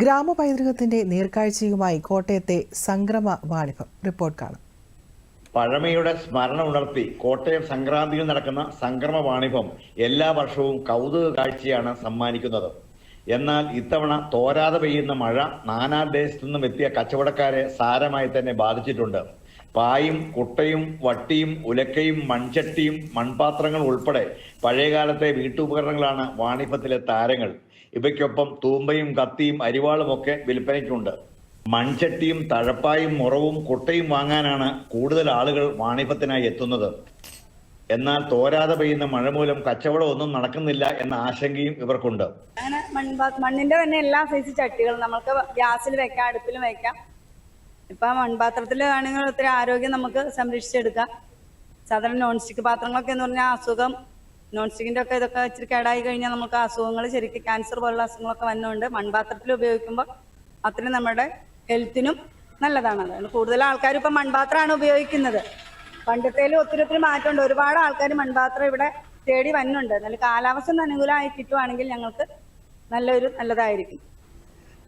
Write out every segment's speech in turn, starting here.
ഗ്രാമപൈതൃകത്തിന്റെ നേർക്കാഴ്ചയുമായി കോട്ടയത്തെ സംക്രമ വാണിഭം. റിപ്പോർട്ട് കാണും. പഴമയുടെ സ്മരണ ഉണർത്തി കോട്ടയം സംക്രാന്തിയിൽ നടക്കുന്ന സംക്രമ വാണിഭം എല്ലാ വർഷവും കൗതുക കാഴ്ചയാണ് സമ്മാനിക്കുന്നത്. എന്നാൽ ഇത്തവണ തോരാതെ പെയ്യുന്ന മഴ നാനാദേശത്തു നിന്നും എത്തിയ കച്ചവടക്കാരെ സാരമായി തന്നെ ബാധിച്ചിട്ടുണ്ട്. പായും കുട്ടയും വട്ടിയും ഉലക്കയും മൺചട്ടിയും മൺപാത്രങ്ങൾ ഉൾപ്പെടെ പഴയകാലത്തെ വീട്ടുപകരണങ്ങളാണ് വാണിഭത്തിലെ താരങ്ങൾ. ഇവയ്ക്കൊപ്പം തൂമ്പയും കത്തിയും അരിവാളും ഒക്കെ വിൽപ്പനയ്ക്കുണ്ട്. മൺചട്ടിയും തഴപ്പായും മുറവും കുട്ടയും വാങ്ങാനാണ് കൂടുതൽ ആളുകൾ വാണിഭത്തിനായി എത്തുന്നത്. എന്നാൽ തോരാതെ പെയ്യുന്ന മഴ മൂലം കച്ചവടം ഒന്നും നടക്കുന്നില്ല എന്ന ആശങ്കയും ഇവർക്കുണ്ട്. മണ്ണിന്റെ തന്നെ എല്ലാ സൈസ് ചട്ടികളും നമുക്ക് ഗ്യാസിൽ വെക്കാം അടുപ്പിലും വെക്കാം. ഇപ്പൊ മൺപാത്രത്തിൽ ആണെങ്കിൽ ഒത്തിരി ആരോഗ്യം നമുക്ക് സംരക്ഷിച്ചെടുക്കാം. സാധാരണ നോൺ സ്റ്റിക്ക് പാത്രങ്ങളൊക്കെ എന്ന് പറഞ്ഞാൽ അസുഖം നോൺ സ്റ്റിക്കിന്റെ ഒക്കെ ഇതൊക്കെ ഇച്ചിരി കേടായി കഴിഞ്ഞാൽ നമുക്ക് അസുഖങ്ങൾ ശരിക്കും ക്യാൻസർ പോലുള്ള അസുഖങ്ങളൊക്കെ വന്നുകൊണ്ട് മൺപാത്രത്തിൽ ഉപയോഗിക്കുമ്പോൾ അത്രയും നമ്മുടെ ഹെൽത്തിനും നല്ലതാണ്. അതാണ് കൂടുതൽ ആൾക്കാർ ഇപ്പൊ മൺപാത്രമാണ് ഉപയോഗിക്കുന്നത്. പണ്ടത്തേലും ഒത്തിരി ഒത്തിരി മാറ്റമുണ്ട്. ഒരുപാട് ആൾക്കാർ മൺപാത്രം ഇവിടെ തേടി വന്നുണ്ട്. എന്നാലും കാലാവസ്ഥ അനുകൂലമായി കിട്ടുവാണെങ്കിൽ ഞങ്ങൾക്ക് നല്ലൊരു നല്ലതായിരിക്കും.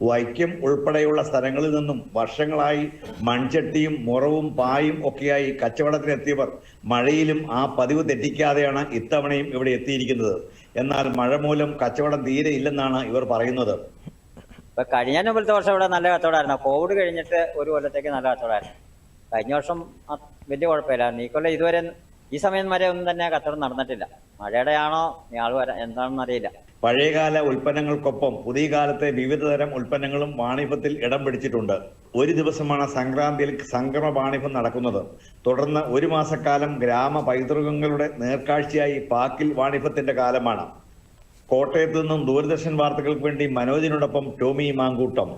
വൈക്കം ഉൾപ്പെടെയുള്ള സ്ഥലങ്ങളിൽ നിന്നും വർഷങ്ങളായി മൺചട്ടിയും മുറവും പായും ഒക്കെയായി കച്ചവടത്തിനെത്തിയവർ മഴയിലും ആ പതിവ് തെറ്റിക്കാതെയാണ് ഇത്തവണയും ഇവിടെ എത്തിയിരിക്കുന്നത്. എന്നാൽ മഴ മൂലം കച്ചവടം തീരെ ഇല്ലെന്നാണ് ഇവർ പറയുന്നത്. ഇപ്പൊ കഴിഞ്ഞ മുമ്പത്തെ വർഷം ഇവിടെ നല്ല കച്ചവടമായിരുന്നു. കോവിഡ് കഴിഞ്ഞിട്ട് ഒരു കൊല്ലത്തേക്ക് നല്ല കച്ചവടമായിരുന്നു. കഴിഞ്ഞ വർഷം വലിയ കുഴപ്പമില്ലായിരുന്നു. ഈ കൊല്ലം ഇതുവരെ ഈ സമയം വരെ ഒന്നും തന്നെ കച്ചവടം നടന്നിട്ടില്ല. മഴയുടെ ആണോ ഇയാൾ വരാ എന്താണെന്ന് അറിയില്ല പഴയകാല ഉൽപ്പന്നങ്ങൾക്കൊപ്പം പുതിയ കാലത്തെ വിവിധ തരം ഉൽപ്പന്നങ്ങളും വാണിഭത്തിൽ ഇടം പിടിച്ചിട്ടുണ്ട്. ഒരു ദിവസമാണ് സംക്രാന്തിയിൽ സംക്രമ വാണിഭം നടക്കുന്നത്. തുടർന്ന് ഒരു മാസക്കാലം ഗ്രാമ പൈതൃകങ്ങളുടെ നേർക്കാഴ്ചയായി പാക്കിൽ വാണിഭത്തിന്റെ കാലമാണ്. കോട്ടയത്ത് നിന്നും ദൂരദർശൻ വാർത്തകൾക്ക് വേണ്ടി മനോജിനോടൊപ്പം ടോമി മാങ്കൂട്ടം.